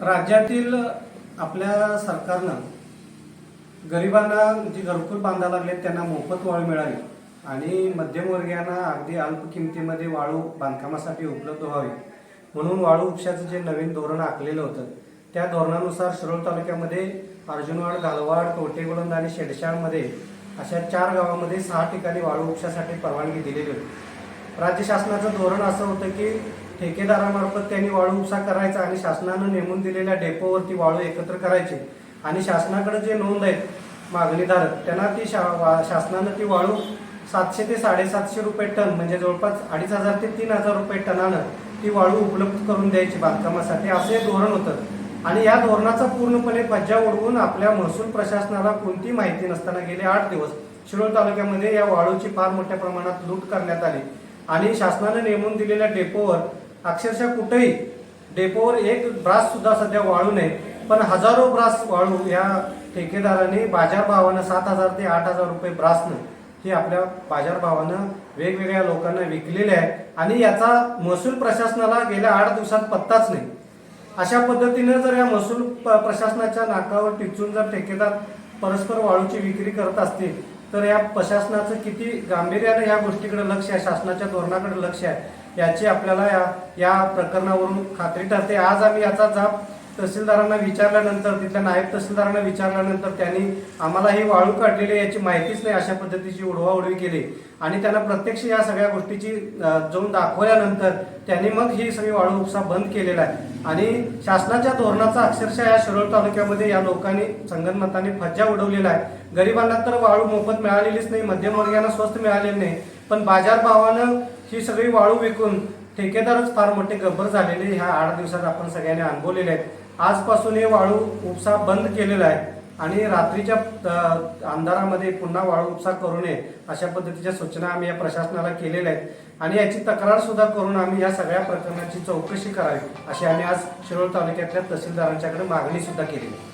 राज्यातील आपल्या सरकारनं गरिबांना जी घरकुल बांधायला लागले त्यांना मोफत वाळू मिळावी आणि मध्यमवर्गीयांना अगदी अल्प किमतीमध्ये वाळू बांधकामासाठी उपलब्ध व्हावी. म्हणून वाळू उपशाचं जे नवीन धोरण आखलेलं होतं त्या धोरणानुसार शिरोळ तालुक्यामध्ये अर्जुनवाड गालवाड कोटेगुळंद आणि शेडशाळमध्ये अशा चार गावामध्ये सहा ठिकाणी वाळू उपशासाठी परवानगी दिलेली होती. राज्य शासनाचं धोरण असं होतं की ठेकेदारामार्फत त्यांनी वाळू उपसा करायचा आणि शासनानं नेमून दिलेल्या डेपोवरती वाळू एकत्र करायचे. आणि शासनाकडे जे नोंद आहेत मागणीधारक त्यांना ती शा वा- शासनानं ती वाळू सातशे ते साडेसातशे रुपये टन म्हणजे जवळपास अडीच हजार ते तीन हजार रुपये टनानं ती वाळू उपलब्ध करून द्यायची बांधकामासाठी. असं हे धोरण होतं. आणि या धोरणाचा पूर्णपणे फज्जा उडवून आपल्या महसूल प्रशासनाला कोणती माहिती नसताना गेले आठ दिवस शिरोळ तालुक्यामध्ये या वाळूची फार मोठ्या प्रमाणात लूट करण्यात आली. आणि शासनाने नेमून दिलेल्या डेपोवर अक्षरशः कुठेही डेपोवर एक ब्रास सुद्धा सध्या वाळू नये पण हजारो ब्रास वाळू या ठेकेदारांनी बाजारभावानं सात हजार ते आठ हजार रुपये ब्रासनं हे आपल्या बाजारभावानं वेगवेगळ्या लोकांना विकलेले आहे आणि याचा महसूल प्रशासनाला गेल्या आठ दिवसात पत्ताच नाही. अशा पद्धतीनं जर या महसूल प्रशासनाच्या नाकावर टिचून जर ठेकेदार परस्पर वाळूची विक्री करत असतील तर या प्रशासनाचं किती गांभीर्यानं या गोष्टीकडे लक्ष आहे शासनाच्या धोरणाकडे लक्ष आहे याची आपल्याला या या प्रकरणावरून खात्री ठरते. आज आम्ही याचा जाब तहसीलदारांना विचारल्यानंतर तिथल्या नायब तहसीलदारांना विचारल्यानंतर त्यांनी आम्हाला ही वाळू काढलेली याची माहितीच नाही अशा पद्धतीची उडवाउडवी केली. आणि त्यांना प्रत्यक्ष या सगळ्या गोष्टीची जाऊन दाखवल्यानंतर त्यांनी मग ही सगळी वाळू उपसा बंद केलेला आहे. आणि शासनाच्या धोरणाचा अक्षरशः या शिरोळ तालुक्यामध्ये या लोकांनी संगणमताने फज्जा उडवलेला आहे. गरिबांना तर वाळू मोफत मिळालेलीच नाही मध्यमवर्गीयांना स्वस्त मिळालेली नाही. पण बाजारभावानं ही सगळी वाळू विकून ठेकेदारच फार मोठे गब्बर झालेले ह्या आठ दिवसात आपण सगळ्यांनी अनुभवलेले आहेत. आजपासून हे वाळू उपसा बंद केलेला आहे. आणि रात्रीच्या अंधारामध्ये पुन्हा वाळू उपसा करू नये अशा पद्धतीच्या सूचना आम्ही या प्रशासनाला केलेल्या आहेत. आणि याची तक्रार सुद्धा करून आम्ही या सगळ्या प्रकरणाची चौकशी करावी अशी आम्ही आज शिरोळ तालुक्यातल्या तहसीलदारांच्याकडे मागणी सुद्धा केली आहे.